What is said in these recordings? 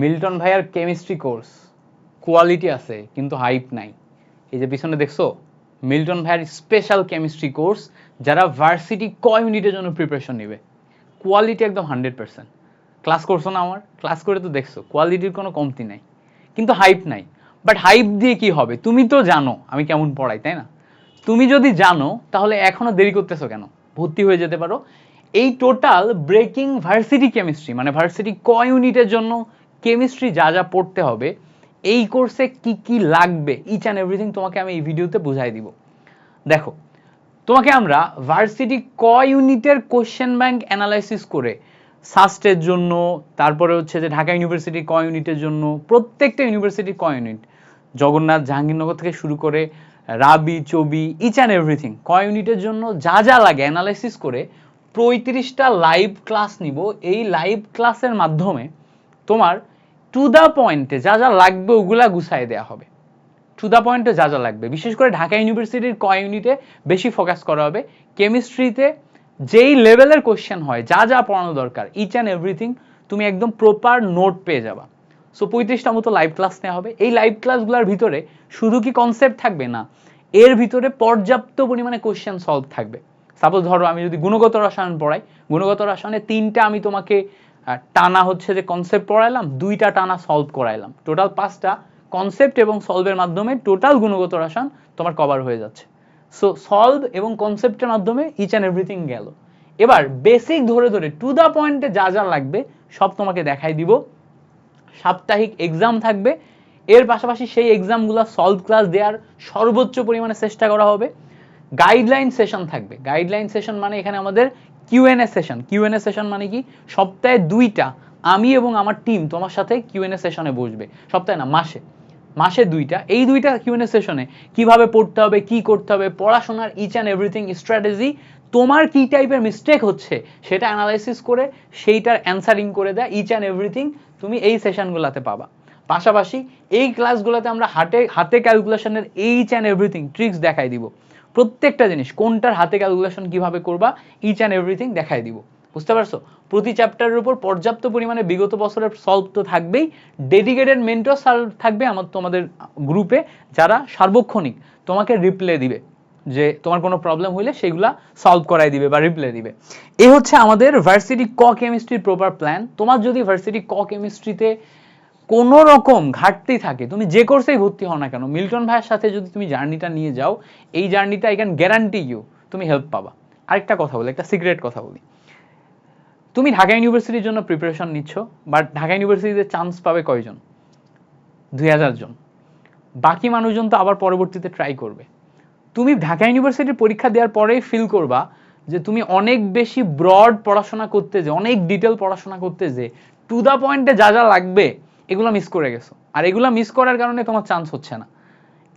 Milton ভাইয়ার chemistry course quality আছে, কিন্তু হাইপ নাই। এই যে পিছনে দেখছ, মিল্টন ভাইয়ার স্পেশাল কেমিস্ট্রি কোর্স যারা ভার্সিটি ক ইউনিটের জন্য প্রিপারেশন নেবে। কোয়ালিটি একদম হান্ড্রেড পার্সেন্ট ক্লাস করছ না আমার? ক্লাস করে তো দেখছ কোয়ালিটির কোনো কমতি নাই। কিন্তু হাইপ নাই। বাট হাইপ দিয়ে কি হবে? তুমি তো জানো, আমি কেমন পড়াই, তাই না? তুমি যদি জানো, তাহলে এখনও দেরি করতেছো কেন? ভর্তি হয়ে যেতে পারো। এই টোটাল ব্রেকিং ভার্সিটি কেমিস্ট্রি মানে ভার্সিটি ক ইউনিটের জন্য কেমিস্ট্রি যা যা পড়তে হবে, এই কোর্সে কি কি লাগবে ইচ অ্যান্ড এভরিথিং তোমাকে আমি এই ভিডিওতে বুঝাই দিব। দেখো, তোমাকে আমরা ভার্সিটি ক ইউনিটের কোশ্চেন ব্যাংক অ্যানালাইসিস করে সাস্টের জন্য, তারপরে হচ্ছে যে ঢাকা ইউনিভার্সিটি ক ইউনিটের জন্য, প্রত্যেকটা ইউনিভার্সিটি ক ইউনিট জগন্নাথ, জাহাঙ্গীরনগর থেকে শুরু করে রাবি, চবি ইচ অ্যান্ড এভরিথিং ক ইউনিটের জন্য যা যা লাগে অ্যানালাইসিস করে পঁয়ত্রিশটা লাইভ ক্লাস নিব। এই লাইভ ক্লাসের মাধ্যমে তোমার টু দ্য পয়েন্টে যা যা লাগবে ওগুলা গুছাই দেওয়া হবে। টু দ্য পয়েন্টে যা যা লাগবে। বিশেষ করে ঢাকা ইউনিভার্সিটির ক ইউনিটে বেশি ফোকাস করা হবে। কেমিস্ট্রিতে যেই লেভেলের কোশ্চেন হয়, যা যা পড়ানো দরকার ইচ অ্যান্ড এভরিথিং তুমি একদম প্রপার নোট পেয়ে যাবা। সো পঁয়ত্রিশটা মতো লাইভ ক্লাস নেওয়া হবে। এই লাইভ ক্লাসগুলোর ভিতরে শুধু কি কনসেপ্ট থাকবে? না। এর ভিতরে পর্যাপ্ত পরিমাণে কোশ্চেন সলভ থাকবে। সাপোজ ধরো আমি যদি গুণগত রসায়ন পড়াই, গুণগত রসায়নে তিনটা আমি তোমাকে টানা হচ্ছে যে কনসেপ্ট পড়াইলাম, দুইটা টানা সলভ করাইলাম। টোটাল পাঁচটা কনসেপ্ট এবং সলভের মাধ্যমে টোটাল গুণগত রসায়ন তোমার কভার হয়ে যাচ্ছে। সো সলভ এবং কনসেপ্টের মাধ্যমে ইচ অ্যান্ড এভরিথিং গেল। এবার বেসিক ধরে ধরে টু দ্য পয়েন্টে যা যা লাগবে সব তোমাকে দেখাই দিব। সাপ্তাহিক এক্সাম থাকবে। এর পাশাপাশি সেই এক্সামগুলো সলভ ক্লাস দেওয়ার সর্বোচ্চ পরিমাণে চেষ্টা করা হবে। গাইডলাইন সেশন থাকবে। গাইডলাইন সেশন মানে এখানে আমাদের কিউএনএ সেশন কিউএনএ সেশন মানে কি? সপ্তাহে দুইটা আমি এবং আমার টিম তোমার সাথে কিউএনএ সেশনে বসবে। সপ্তাহে না, মাসে। মাসে দুইটা। এই দুইটা কিউএনএ সেশনে কীভাবে পড়তে হবে, কি করতে হবে, পড়াশোনার ইচ অ্যান্ড এভরিথিং স্ট্র্যাটেজি তোমার কি টাইপের মিস্টেক হচ্ছে সেটা অ্যানালাইসিস করে, সেইটার অ্যান্সারিং করে দেয় ইচ অ্যান্ড এভরিথিং তুমি এই সেশনগুলোতে পাবা। পাশাপাশি এই ক্লাসগুলোতে আমরা হাতে হাতে ক্যালকুলেশনের এইচ অ্যান্ড এভরিথিং ট্রিক্স দেখাই দিব। প্রত্যেকটা জিনিস, কোনটার হাতে ক্যালকুলেশন কীভাবে করবা ইচ অ্যান্ড এভরিথিং দেখাই দিব। বুঝতে পারছ? প্রতি চ্যাপ্টারের উপর পর্যাপ্ত পরিমাণে বিগত বছরের সলভ তো থাকবেই ডেডিকেটেড মেন্টর থাকবে আমার, তোমাদের গ্রুপে যারা সার্বক্ষণিক তোমাকে রিপ্লে দিবে। যে তোমার কোনো প্রবলেম হইলে সেগুলা সলভ করাই দিবে বা রিপ্লে দিবে। এই হচ্ছে আমাদের ভার্সিটি ক কেমিস্ট্রির প্রপার প্ল্যান তোমার যদি ভার্সিটি ক কেমিস্ট্রিতে কোনো রকম ঘাটতি থাকে, তুমি যে কোর্সেই ভর্তি হও না কেন, মিল্টন ভাইয়ের সাথে যদি তুমি জার্নিটা নিয়ে যাও, এই জার্নিটা আই ক্যান গ্যারান্টি ইউ তুমি হেল্প পাবা। আরেকটা কথা বলি, একটা সিক্রেট কথা বলি। তুমি ঢাকা ইউনিভার্সিটির জন্য প্রিপারেশন নিচ্ছ বাট ঢাকা ইউনিভার্সিটিতে চান্স পাবে কয়জন? দুই হাজার জন। বাকি মানুষজন তো আবার পরবর্তীতে ট্রাই করবে। তুমি ঢাকা ইউনিভার্সিটির পরীক্ষা দেওয়ার পরেই ফিল করবা যে তুমি অনেক বেশি ব্রড পড়াশোনা করতে যে, অনেক ডিটেল পড়াশোনা করতে যে টু দ্য পয়েন্টে যা যা লাগবে এগুলো মিস করে গেছো। আর এগুলো মিস করার কারণে তোমার চান্স হচ্ছে না।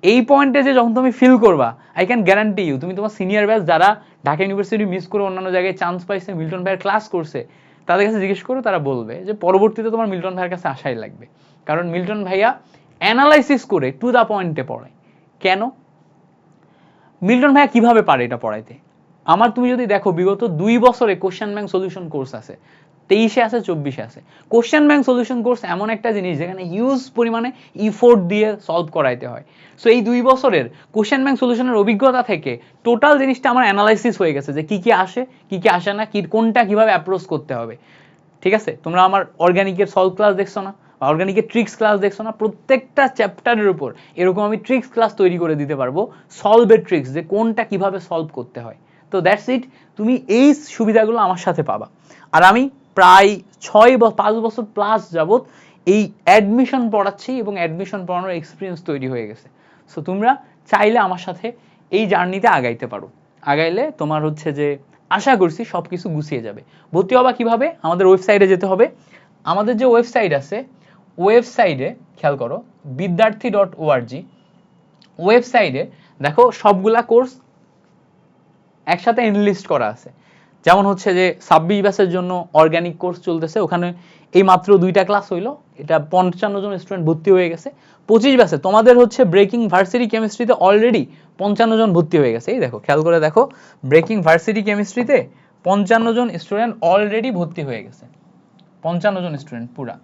এই পয়েন্টে যে যখন তুমি ফিল করবা আই ক্যান গ্যারান্টি ইউ তুমি তোমার সিনিয়র ব্যাচ যারা ঢাকা ইউনিভার্সিটি মিস করে অন্যান্য জায়গায় চান্স পাইছে, মিল্টন ভাইয়ের ক্লাস করছে, তাদের কাছে জিজ্ঞেস করো, তারা বলবে যে পরবর্তীতে তোমার মিল্টন ভাইয়ের কাছে আসাই লাগবে। কারণ মিল্টন ভাইয়া অ্যানালাইসিস করে টু দ্য পয়েন্টে পড়ায়। কেন? মিল্টন ভাইয়া কীভাবে পারে এটা পড়াইতে? আমার তুমি যদি দেখো, বিগত দুই বছরে কোশ্চেন ব্যাংক সলিউশন কোর্স আছে। তেইশে আছে, চব্বিশে আছে। কোশ্চেন ব্যাংক সলিউশন কোর্স এমন একটা জিনিস যেখানে হিউজ পরিমাণে ইফোর্ট দিয়ে সলভ করাইতে হয়। সো এই দুই বছরের কোশ্চেন ব্যাংক সলিউশনের অভিজ্ঞতা থেকে টোটাল জিনিসটা আমার অ্যানালাইসিস হয়ে গেছে যে কি কি আসে, কি কি আসে না, কি, কোনটা কীভাবে অ্যাপ্রোচ করতে হবে। ঠিক আছে? তোমরা আমার অর্গানিকের সলভ ক্লাস দেখছ না বা অর্গানিকের ট্রিক্স ক্লাস দেখছ না, প্রত্যেকটা চ্যাপ্টারের উপর এরকম আমি ট্রিক্স ক্লাস তৈরি করে দিতে পারব সলভের ট্রিক্স যে কোনটা কীভাবে সলভ করতে হয়। তো দ্যাটস ইট তুমি এই সুবিধাগুলো আমার সাথে পাবা। আর আমি প্রায় ছয় বা পাঁচ বছর প্লাস যাবত এই অ্যাডমিশন পড়াচ্ছি এবং অ্যাডমিশন পড়ানোর এক্সপিরিয়েন্স তৈরি হয়ে গেছে। সো তোমরা চাইলে আমার সাথে এই জার্নিতে আগাইতে পারো। আগাইলে তোমার হচ্ছে যে আশা করছি সব কিছু গুছিয়ে যাবে। ভর্তি হবা কীভাবে? আমাদের ওয়েবসাইটে যেতে হবে। আমাদের যে ওয়েবসাইট আছে ওয়েবসাইটে খেয়াল করো বিদ্যার্থী ডট ওআরজি ওয়েবসাইটে দেখো সবগুলা কোর্স একসাথে এনলিস্ট করা আছে। যেমন হচ্ছে যে ছাব্বিশ ব্যাচের জন্য অর্গানিক কোর্স চলতেছে, ওখানে এই মাত্র দুইটা ক্লাস হইল, এটা পঞ্চান্ন জন স্টুডেন্ট ভর্তি হয়ে গেছে। পঁচিশ ব্যাচে তোমাদের হচ্ছে ব্রেকিং ভার্সিটি কেমিস্ট্রিতে অলরেডি পঞ্চান্ন জন ভর্তি হয়ে গেছে। এই দেখো, খেয়াল করে দেখো ব্রেকিং ভার্সিটি কেমিস্ট্রিতে পঞ্চান্ন জন স্টুডেন্ট অলরেডি ভর্তি হয়ে গেছে। পঞ্চান্ন জন স্টুডেন্ট পুরা।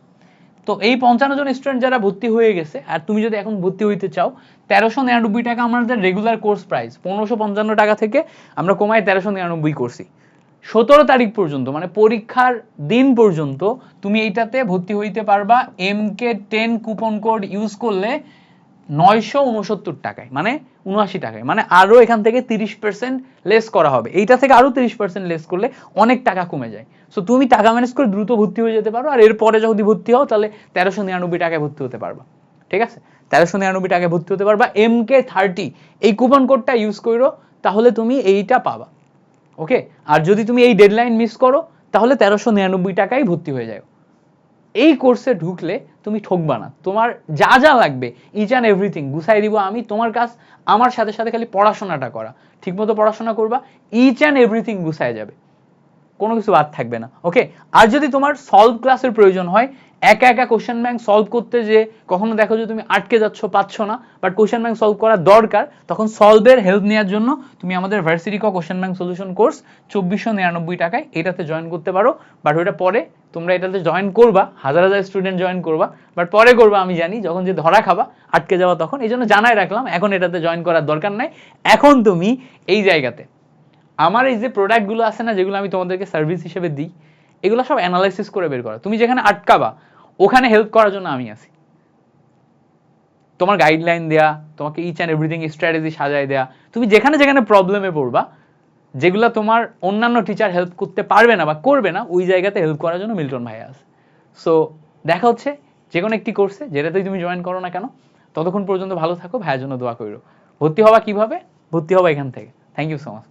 তো এই পঞ্চান্ন জন স্টুডেন্ট যারা ভর্তি হয়ে গেছে, আর তুমি যদি এখন ভর্তি হইতে চাও, তেরোশো নিরানব্বই টাকা আমাদের রেগুলার কোর্স প্রাইস পনেরোশো পঞ্চান্ন টাকা থেকে আমরা কমায় তেরোশো নিরানব্বই করছি। সতেরো তারিখ পর্যন্ত মানে পরীক্ষার দিন পর্যন্ত তুমি এইটাতে ভর্তি হইতে পারবা M K ten coupon code use করলে নয়শো উনসত্তর টাকায় মানে উনআশি টাকায় মানে আরও এখান থেকে তিরিশ পার্সেন্ট লেস করা হবে। এইটা থেকে আরও তিরিশ পার্সেন্ট লেস করলে অনেক টাকা কমে যায়। সো তুমি টাকা ম্যানেজ করে দ্রুত ভর্তি হয়ে যেতে পারো, আর এরপরে যদি ভর্তি হও, তাহলে তেরোশো নিরানব্বই টাকায় ভর্তি হতে পারবা। ঠিক আছে? তেরোশো নিরানব্বই টাকায় ভর্তি হতে পারবা। এম কে থার্টি এই কুপন কোডটা ইউজ করো তাহলে তুমি এইটা পাবা। ওকে? আর যদি তুমি এই ডেডলাইন মিস করো, তাহলে তেরোশো নিরানব্বই টাকায় ভর্তি হয়ে যাও এই কোর্সে ঢুকলে তুমি ঠকবা না। তোমার যা যা লাগবে ইচ অ্যান্ড এভরিথিং গুছাই দিব আমি, তোমার কাজ, আমার সাথে সাথে খালি পড়াশোনাটা করা। ঠিকমতো পড়াশোনা করবা ইচ অ্যান্ড এভরিথিং গুছায় যাবে। কোনো কিছু বাদ থাকবে না ওকে আর যদি তোমার সলভ ক্লাসের প্রয়োজন হয়, একা একা কোশ্চেন ব্যাংক সলভ করতে যে কখনো দেখো যে তুমি আটকে যাচ্ছ, পাচ্ছ না বাট কোশ্চেন ব্যাংক সলভ করা দরকার, তখন সলভের হেল্প নেওয়ার জন্য তুমি আমাদের ভার্সিটি ক কোশ্চেন ব্যাংক সলিউশন কোর্স চব্বিশশো নিরানব্বই টাকায় এটাতে জয়েন করতে পারো বাট ওটা পরে তোমরা এটাতে জয়েন করবা, হাজার হাজার স্টুডেন্ট জয়েন করবা বাট পরে করবা, আমি জানি, যখন যে ধরা খাবা, আটকে যাওয়া তখন, এই জন্য জানাই রাখলাম, এখন এটাতে জয়েন করার দরকার নাই, এখন তুমি এই জায়গাতে আমার এই যে প্রোডাক্টগুলো আছে না, যেগুলো আমি তোমাদেরকে সার্ভিস হিসেবে দিই, এগুলো সব অ্যানালাইসিস করে বের করা। তুমি যেখানে আটকাবা, ওখানে হেল্প করার জন্য আমি আছি। তোমার গাইডলাইন দেয়া, তোমাকে ইচ অ্যান্ড এভরিথিং স্ট্র্যাটেজি সাজায় দেয়া। তুমি যেখানে যেখানে প্রবলেমে পড়বা, যেগুলো তোমার অন্যান্য টিচার হেল্প করতে পারবে না বা করবে না, ওই জায়গাতে হেল্প করার জন্য মিল্টন ভাই আছে। সো দেখা হচ্ছে যে কোনো একটি কোর্সে যেটাতেই তুমি জয়েন করো না কেন, ততক্ষণ পর্যন্ত ভালো থাকো, ভাইয়ের জন্য দোয়া করো ভর্তি হওয়া কীভাবে? ভর্তি হওয়া এখান থেকে। Thank you so much